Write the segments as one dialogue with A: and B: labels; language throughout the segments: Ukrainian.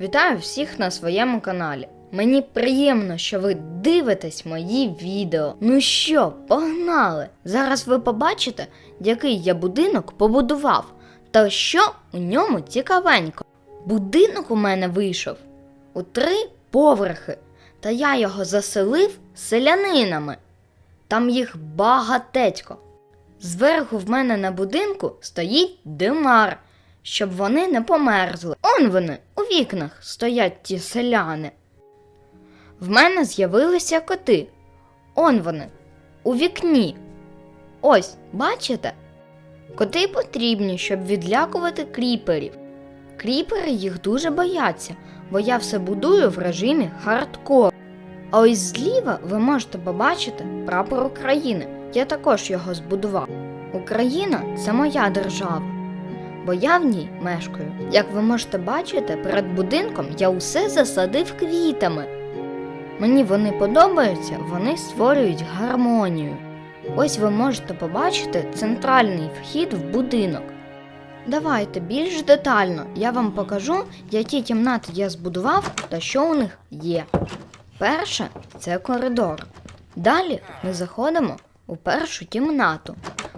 A: Вітаю всіх на своєму каналі. Мені приємно, що ви дивитесь мої відео. Ну що, погнали! Зараз ви побачите, який я будинок побудував, та що у ньому цікавенько. Будинок у мене вийшов у три поверхи, та я його заселив селянинами. Там їх багатецько. Зверху в мене на будинку стоїть димар, щоб вони не померзли. Он вони у вікнах стоять ті селяни. В мене з'явилися коти. Он вони у вікні. Ось, бачите? Коти потрібні, щоб відлякувати кріперів. Кріпери їх дуже бояться, бо я все будую в режимі хардкор. А ось зліва ви можете побачити прапор України. Я також його збудував. Україна це моя держава, бо я в ній мешкаю. Як ви можете бачити, перед будинком я усе засадив квітами. Мені вони подобаються, вони створюють гармонію. Ось ви можете побачити центральний вхід в будинок. Давайте більш детально я вам покажу, які кімнати я збудував та що у них є. Перше це коридор. Далі ми заходимо у першу кімнату.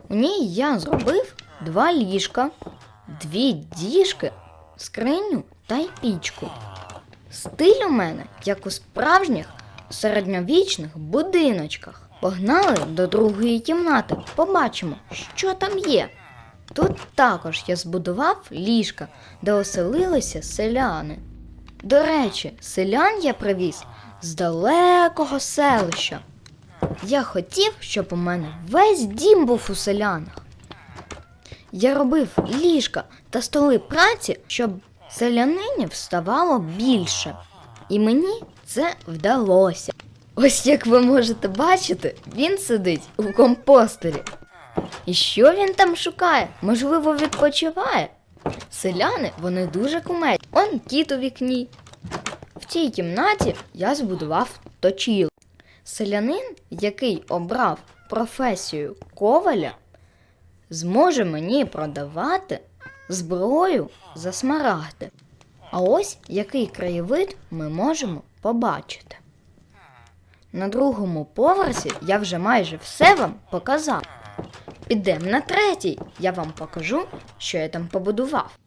A: У ній я зробив два ліжка, дві діжки, скриню та й пічку. Стиль у мене, як у справжніх середньовічних будиночках. Погнали до другої кімнати, побачимо, що там є. Тут також я збудував ліжка, де оселилися селяни. До речі, селян я привіз з далекого селища. Я хотів, щоб у мене весь дім був у селянах. Я робив ліжка та столи праці, щоб селянинів ставало більше. І мені це вдалося. Ось як ви можете бачити, він сидить у компостері. І що він там шукає? Можливо, відпочиває? Селяни вони дуже кумедні. Он кіт у вікні. В цій кімнаті я збудував точіл. Селянин, який обрав професію коваля, зможе мені продавати зброю за смарагди. А ось який краєвид ми можемо побачити. На другому поверсі я вже майже все вам показав. Підемо на третій, я вам покажу, що я там побудував.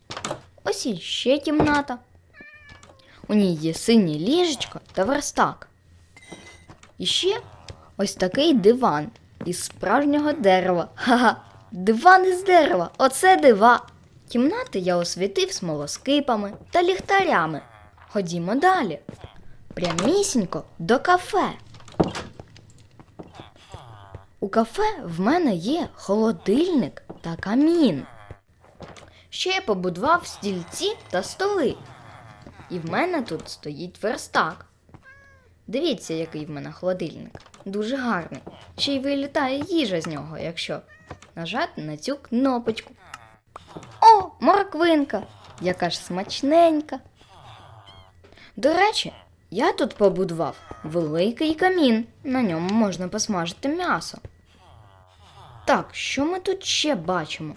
A: Ось іще кімната. У ній є синє ліжечко та верстак. І ще ось такий диван із справжнього дерева. Ха-ха, диван із дерева, оце дива. Кімнати я освітив смолоскипами та ліхтарями. Ходімо далі. Прямісінько до кафе. У кафе в мене є холодильник та камін. Ще я побудував стільці та столи. І в мене тут стоїть верстак. Дивіться, який в мене холодильник. Дуже гарний. Ще й вилітає їжа з нього, якщо нажати на цю кнопочку. О, морквинка! Яка ж смачненька. До речі, я тут побудував великий камін. На ньому можна посмажити м'ясо. Так, що ми тут ще бачимо?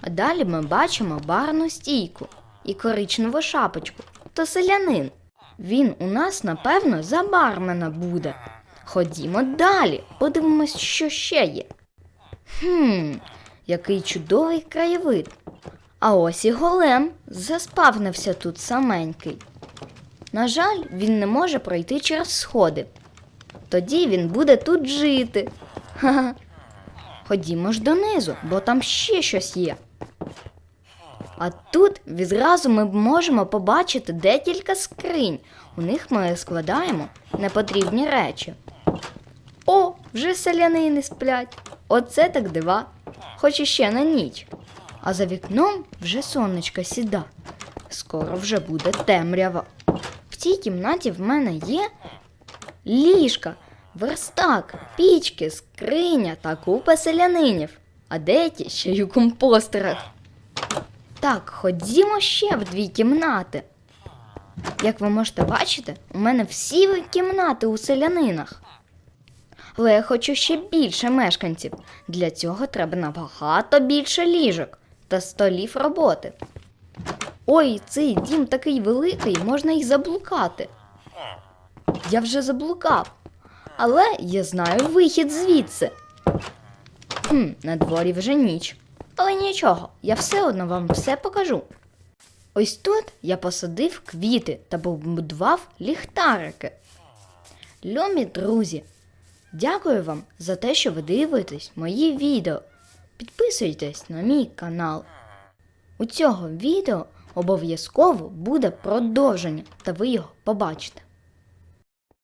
A: А далі ми бачимо барну стійку і коричневу шапочку. То селянин. Він у нас, напевно, за бармена буде. Ходімо далі, подивимось, що ще є. Хм, який чудовий краєвид. А ось і голем заспавнився тут саменький. На жаль, він не може пройти через сходи. Тоді він буде тут жити. Ха-ха. Ходімо ж донизу, бо там ще щось є. А тут відразу ми можемо побачити декілька скринь. У них ми складаємо непотрібні речі. О, вже селянини сплять. Оце так дива, хоч іще на ніч. А за вікном вже сонечко сіда. Скоро вже буде темрява. В цій кімнаті в мене є ліжка, верстак, пічки, скриня та купа селянинів, а деякі ще й у компостерах. Так, ходімо ще в дві кімнати. Як ви можете бачити, у мене всі кімнати у селянинах. Але я хочу ще більше мешканців. Для цього треба набагато більше ліжок та столів роботи. Ой, цей дім такий великий, можна й заблукати. Я вже заблукав, але я знаю вихід звідси. Хм, на дворі вже ніч. Але нічого, я все одно вам все покажу. Ось тут я посадив квіти та побудував ліхтарики. Любі друзі, дякую вам за те, що ви дивитесь мої відео. Підписуйтесь на мій канал. У цього відео обов'язково буде продовження, та ви його побачите.